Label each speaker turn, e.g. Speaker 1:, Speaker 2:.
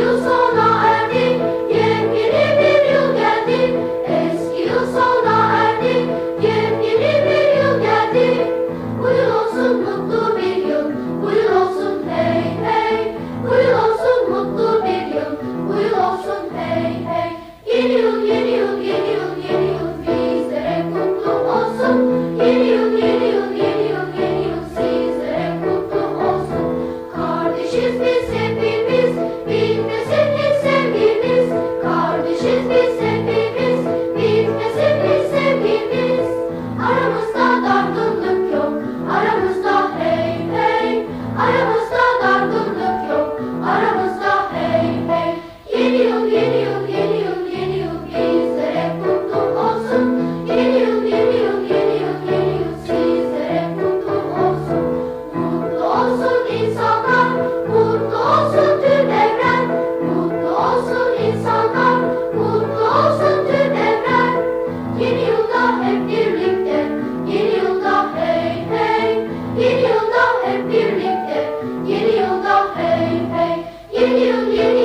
Speaker 1: yıl sona Yeni yıl, yeni